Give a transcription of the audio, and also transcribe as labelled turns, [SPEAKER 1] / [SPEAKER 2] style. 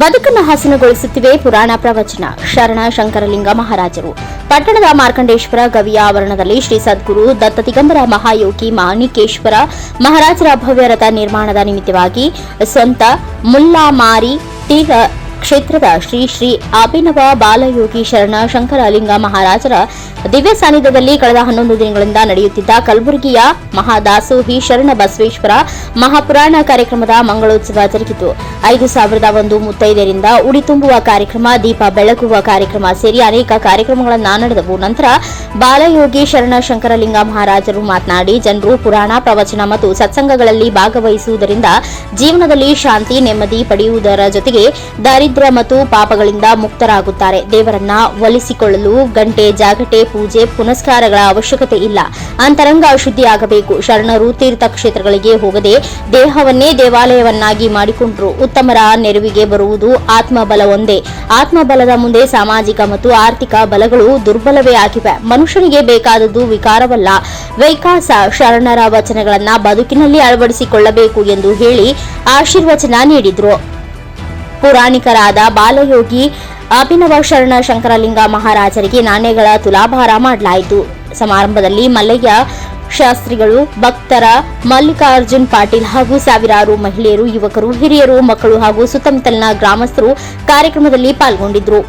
[SPEAKER 1] ಬದುಕನ್ನು ಹಸನುಗೊಳಿಸುತ್ತಿವೆ ಪುರಾಣ ಪ್ರವಚನ. ಶರಣ ಶಂಕರಲಿಂಗ ಮಹಾರಾಜರು. ಪಟ್ಟಣದ ಮಾರ್ಕಂಡೇಶ್ವರ ಗವಿಯ ಆವರಣದಲ್ಲಿ ಶ್ರೀ ಸದ್ಗುರು ದತ್ತ ದಿಗಂಬರ ಮಹಾಯೋಗಿ ಮಾಣಿಕೇಶ್ವರ ಮಹಾರಾಜರ ಭವ್ಯ ರಥ ನಿರ್ಮಾಣದ ನಿಮಿತ್ತವಾಗಿ ಸ್ವಂತ ಮುಲ್ಲಾಮಾರಿ ತೀರ ಕ್ಷೇತ್ರದ ಶ್ರೀ ಶ್ರೀ ಅಭಿನವ ಬಾಲಯೋಗಿ ಶರಣ ಶಂಕರಲಿಂಗ ಮಹಾರಾಜರ ದಿವ್ಯ ಸಾನ್ನಿಧ್ಯದಲ್ಲಿ ಕಳೆದ ಹನ್ನೊಂದು ದಿನಗಳಿಂದ ನಡೆಯುತ್ತಿದ್ದ ಕಲಬುರಗಿಯ ಮಹಾದಾಸೋಹಿ ಶರಣ ಬಸವೇಶ್ವರ ಮಹಾಪುರಾಣ ಕಾರ್ಯಕ್ರಮದ ಮಂಗಳೋತ್ಸವ ಜರುಗಿತು. ಐದು ಸಾವಿರದ ಒಂದು ಮುತ್ತೈದರಿಂದ ಉಡಿ ತುಂಬುವ ಕಾರ್ಯಕ್ರಮ, ದೀಪ ಬೆಳಗುವ ಕಾರ್ಯಕ್ರಮ ಸೇರಿ ಅನೇಕ ಕಾರ್ಯಕ್ರಮಗಳನ್ನು ನಡೆದವು. ನಂತರ ಬಾಲಯೋಗಿ ಶರಣ ಶಂಕರಲಿಂಗ ಮಹಾರಾಜರು ಮಾತನಾಡಿ, ಜನರು ಪುರಾಣ, ಪ್ರವಚನ ಮತ್ತು ಸತ್ಸಂಗಗಳಲ್ಲಿ ಭಾಗವಹಿಸುವುದರಿಂದ ಜೀವನದಲ್ಲಿ ಶಾಂತಿ, ನೆಮ್ಮದಿ ಪಡೆಯುವುದರ ಜೊತೆಗೆ ದಾರಿದ್ರ್ಯ ಮತ್ತು ಪಾಪಗಳಿಂದ ಮುಕ್ತರಾಗುತ್ತಾರೆ. ದೇವರನ್ನ ಒಲಿಸಿಕೊಳ್ಳಲು ಗಂಟೆ, ಜಾಗಟೆ, ಪೂಜೆ, ಪುನಸ್ಕಾರಗಳ ಅವಶ್ಯಕತೆ ಇಲ್ಲ. ಅಂತರಂಗ ಅಶುದ್ಧಿಯಾಗಬೇಕು ಶರಣರು ತೀರ್ಥ ಕ್ಷೇತ್ರಗಳಿಗೆ ಹೋಗದೆ ದೇಹವನ್ನೇ ದೇವಾಲಯವನ್ನಾಗಿ ಮಾಡಿಕೊಂಡರು. ಉತ್ತಮರ ನೆರವಿಗೆ ಬರುವುದು ಆತ್ಮಬಲ ಒಂದೇ. ಆತ್ಮಬಲದ ಮುಂದೆ ಸಾಮಾಜಿಕ ಮತ್ತು ಆರ್ಥಿಕ ಬಲಗಳು ದುರ್ಬಲವೇ ಆಗಿವೆ. ಮನುಷ್ಯನಿಗೆ ಬೇಕಾದದ್ದು ವಿಕಾರವಲ್ಲ. ವೈಕಾಸ, ಶರಣರ ವಚನಗಳನ್ನ ಬದುಕಿನಲ್ಲಿ ಅಳವಡಿಸಿಕೊಳ್ಳಬೇಕು ಎಂದು ಹೇಳಿ ಆಶೀರ್ವಚನ ನೀಡಿದ್ರು. ಪುರಾಣಿಕರಾದ ಬಾಲಯೋಗಿ ಅಭಿನವ ಶರಣ ಶಂಕರಲಿಂಗ ಮಹಾರಾಜರಿಗೆ ನಾಣ್ಯಗಳ ತುಲಾಭಾರ ಮಾಡಲಾಯಿತು. ಸಮಾರಂಭದಲ್ಲಿ ಮಲ್ಲಯ್ಯ ಶಾಸ್ತ್ರಿಗಳು, ಭಕ್ತರ ಮಲ್ಲಿಕಾರ್ಜುನ್ ಪಾಟೀಲ್ ಹಾಗೂ ಸಾವಿರಾರು ಮಹಿಳೆಯರು, ಯುವಕರು, ಹಿರಿಯರು, ಮಕ್ಕಳು ಹಾಗೂ ಸುತ್ತಮುತ್ತಲಿನ ಗ್ರಾಮಸ್ಥರು ಕಾರ್ಯಕ್ರಮದಲ್ಲಿ ಪಾಲ್ಗೊಂಡಿದ್ರು